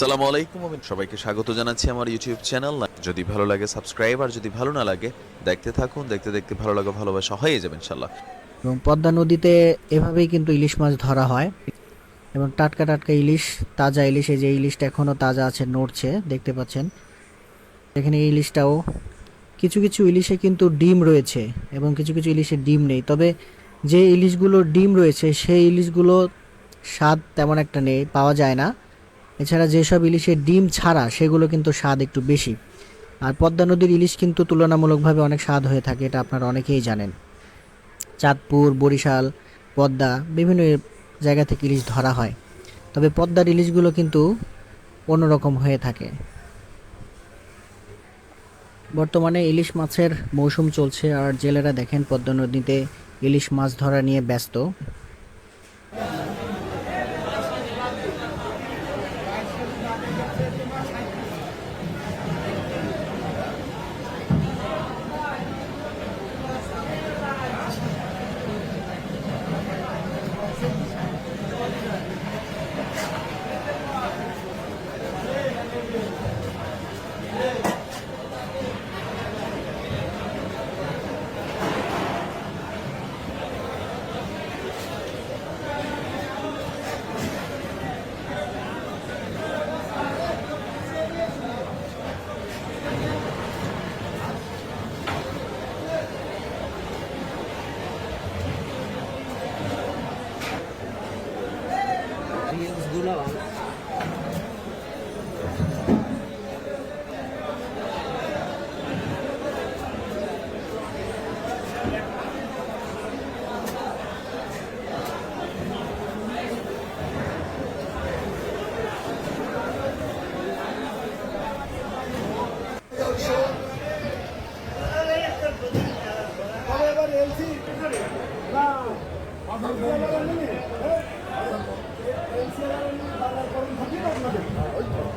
সালামু আলাইকুম আমি সবাইকে স্বাগত জানাচ্ছি আমার ইউটিউব চ্যানেল যদি ভালো লাগে সাবস্ক্রাইব আর যদি ভালো না লাগে, দেখতে থাকুন। দেখতে দেখতে ভালো লাগা, ভালোবাসা হয়ে যাবে ইনশাল্লাহ এবং পদ্মা নদীতে এভাবেই কিন্তু ইলিশ মাছ ধরা হয়। এবং টাটকা টাটকা ইলিশ, তাজা ইলিশ যে ইলিশটা এখনও তাজা আছে, নড়ছে, দেখতে পাচ্ছেন। এখানে ইলিশটাও কিছু কিছু ইলিশে কিন্তু ডিম রয়েছে এবং কিছু কিছু ইলিশে ডিম নেই। তবে যে ইলিশগুলো ডিম রয়েছে, সেই ইলিশগুলো স্বাদ তেমন একটা নেই, পাওয়া যায় না। এছাড়া যেসব ইলিশের ডিম ছাড়া, সেগুলো কিন্তু স্বাদ একটু বেশি। আর পদ্মা নদীর ইলিশ কিন্তু তুলনামূলকভাবে অনেক স্বাদ হয়ে থাকে, এটা আপনারা অনেকেই জানেন। চাঁদপুর, বরিশাল, পদ্মা, বিভিন্ন জায়গা থেকে ইলিশ ধরা হয়। তবে পদ্মার ইলিশগুলো কিন্তু অন্যরকম হয়ে থাকে। বর্তমানে ইলিশ মাছের মৌসুম চলছে, আর জেলেরা দেখেন পদ্মা নদীতে ইলিশ মাছ ধরা নিয়ে ব্যস্ত।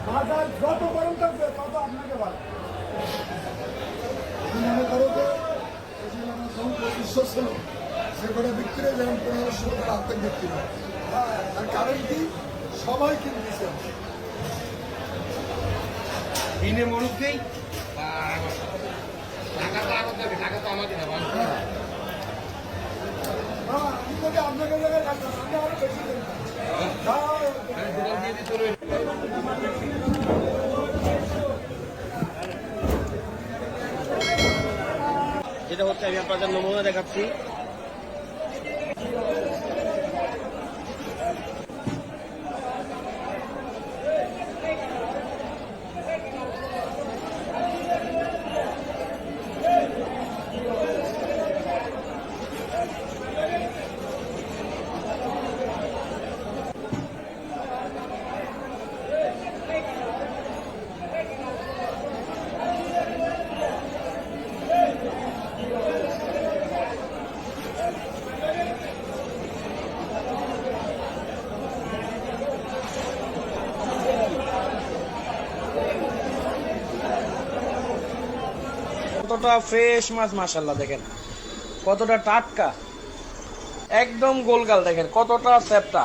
বাজার যত গরম থাকবে তত আপনাকে ভালো মনে করো যে যখন পঁচিশশো ছিল সে বিক্রি যেমন পনেরোশো টাকা হাতে বিক্রি আর কারণ কি সবাই কিনতেছে দিনে মানুষ নেই টাকা তো আগত টাকা তো আমাদের যেটা হচ্ছে আমি আপনাদের নমুনা দেখাচ্ছি। কতটা ফ্রেশ মাছ মাশাল্লাহ দেখেন। কতটা টাটকা। একদম গোলগাল দেখেন কতটা স্যাপটা